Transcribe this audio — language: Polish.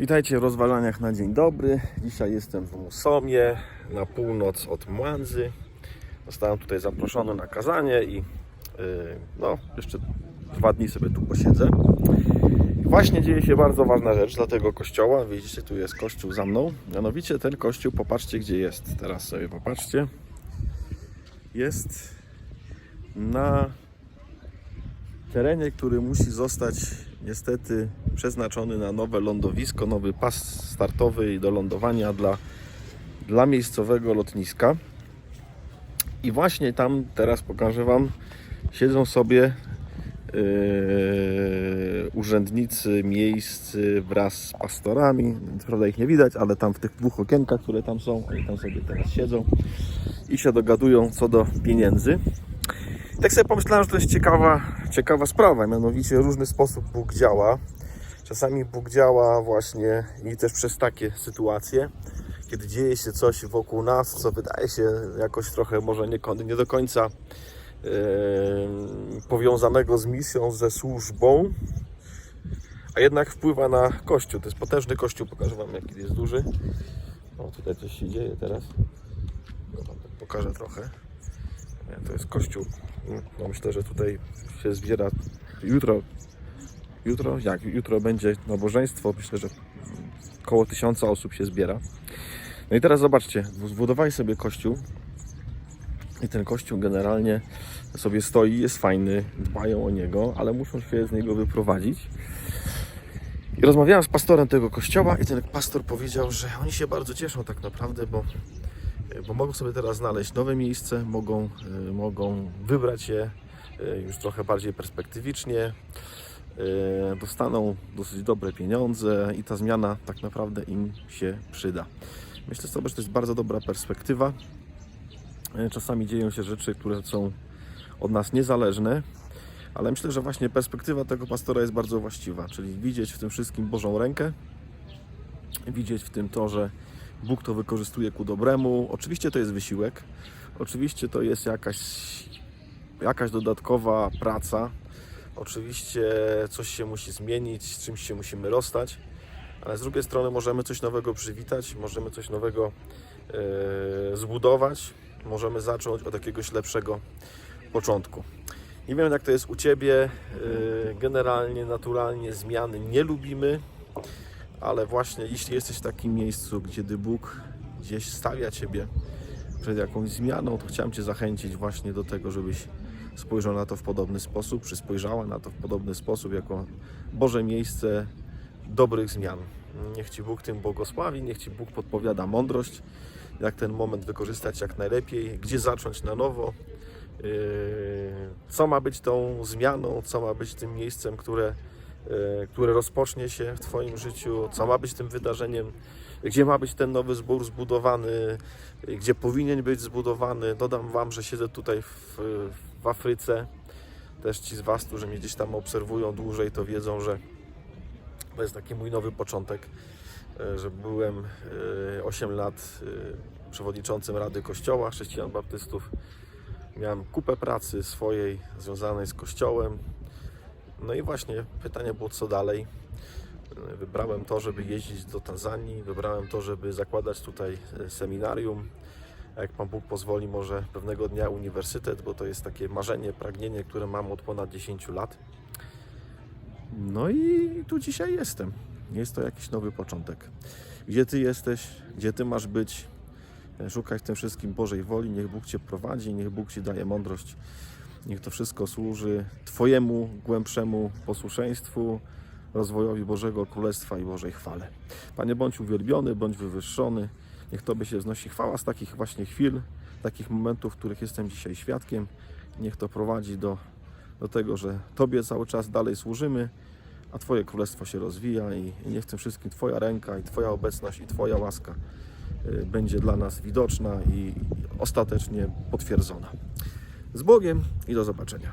Witajcie w rozważaniach na dzień dobry. Dzisiaj jestem w Musomie, na północ od Młandzy. Zostałem tutaj zaproszony na kazanie i yy, no, jeszcze dwa dni sobie tu posiedzę. Właśnie dzieje się bardzo ważna rzecz dla tego kościoła. Widzicie, tu jest kościół za mną. Mianowicie ten kościół, popatrzcie gdzie jest. Teraz sobie popatrzcie. Jest na terenie, który musi zostać niestety przeznaczony na nowe lądowisko, nowy pas startowy do lądowania dla, dla miejscowego lotniska. I właśnie tam teraz pokażę Wam, siedzą sobie yy, urzędnicy miejscy wraz z pastorami. Prawda ich nie widać, ale tam w tych dwóch okienkach, które tam są, oni tam sobie teraz siedzą i się dogadują co do pieniędzy. Tak sobie pomyślałem, że to jest ciekawa, ciekawa sprawa, mianowicie różny sposób Bóg działa. Czasami Bóg działa właśnie i też przez takie sytuacje, kiedy dzieje się coś wokół nas, co wydaje się jakoś trochę może nie, nie do końca e, powiązanego z misją, ze służbą, a jednak wpływa na Kościół. To jest potężny Kościół, pokażę Wam jaki jest duży. O, tutaj coś się dzieje teraz. Tak pokażę trochę. To jest kościół. No myślę, że tutaj się zbiera jutro. Jutro? Jak? Jutro będzie nabożeństwo. Myślę, że około tysiąca osób się zbiera. No i teraz zobaczcie, zbudowali sobie kościół. I ten kościół generalnie sobie stoi, jest fajny, dbają o niego, ale muszą się z niego wyprowadzić. I rozmawiałem z pastorem tego kościoła i ten pastor powiedział, że oni się bardzo cieszą tak naprawdę, bo bo mogą sobie teraz znaleźć nowe miejsce, mogą, y, mogą wybrać je już trochę bardziej perspektywicznie, dostaną dosyć dobre pieniądze i ta zmiana tak naprawdę im się przyda. Myślę sobie, że to jest bardzo dobra perspektywa. Y, Czasami dzieją się rzeczy, które są od nas niezależne, ale myślę, że właśnie perspektywa tego pastora jest bardzo właściwa, czyli widzieć w tym wszystkim Bożą rękę, widzieć w tym to, że Bóg to wykorzystuje ku dobremu. Oczywiście to jest wysiłek, oczywiście to jest jakaś, jakaś dodatkowa praca, oczywiście coś się musi zmienić, z czymś się musimy rozstać, ale z drugiej strony możemy coś nowego przywitać, możemy coś nowego e, zbudować, możemy zacząć od jakiegoś lepszego początku. Nie wiem jak to jest u Ciebie, e, generalnie, naturalnie zmiany nie lubimy, ale właśnie jeśli jesteś w takim miejscu, gdzie Bóg gdzieś stawia Ciebie przed jakąś zmianą, to chciałem Cię zachęcić właśnie do tego, żebyś spojrzał na to w podobny sposób, czy spojrzała na to w podobny sposób, jako Boże miejsce dobrych zmian. Niech Ci Bóg tym błogosławi, niech Ci Bóg podpowiada mądrość, jak ten moment wykorzystać jak najlepiej, gdzie zacząć na nowo, yy, co ma być tą zmianą, co ma być tym miejscem, które e, które rozpocznie się w Twoim życiu, co ma być tym wydarzeniem, gdzie ma być ten nowy zbór zbudowany, gdzie powinien być zbudowany. Dodam Wam, że siedzę tutaj w, w Afryce. Też ci z Was, którzy mnie gdzieś tam obserwują dłużej, to wiedzą, że to jest taki mój nowy początek, e, że byłem e, 8 lat e, przewodniczącym Rady Kościoła Chrześcijan Baptystów. Miałem kupę pracy swojej związanej z Kościołem, no i właśnie pytanie było co dalej. Wybrałem to, żeby jeździć do Tanzanii, wybrałem to, żeby zakładać tutaj e, seminarium. Jak Pan Bóg pozwoli, może pewnego dnia uniwersytet, bo to jest takie marzenie, pragnienie, które mam od ponad 10 lat. No i tu dzisiaj jestem. Jest to jakiś nowy początek. Gdzie Ty jesteś, gdzie Ty masz być, szukaj w tym wszystkim Bożej woli, niech Bóg Cię prowadzi, niech Bóg Ci daje mądrość Niech to wszystko służy Twojemu głębszemu posłuszeństwu, rozwojowi Bożego Królestwa i Bożej chwale. Panie, bądź uwielbiony, bądź wywyższony. Niech Tobie się wznosi chwała z takich właśnie chwil, takich momentów, których jestem dzisiaj świadkiem. Niech to prowadzi do, do tego, że Tobie cały czas dalej służymy, a Twoje Królestwo się rozwija i, i niech tym wszystkim Twoja ręka i Twoja obecność i Twoja łaska y, będzie dla nas widoczna i ostatecznie potwierdzona. Z Bogiem i do zobaczenia.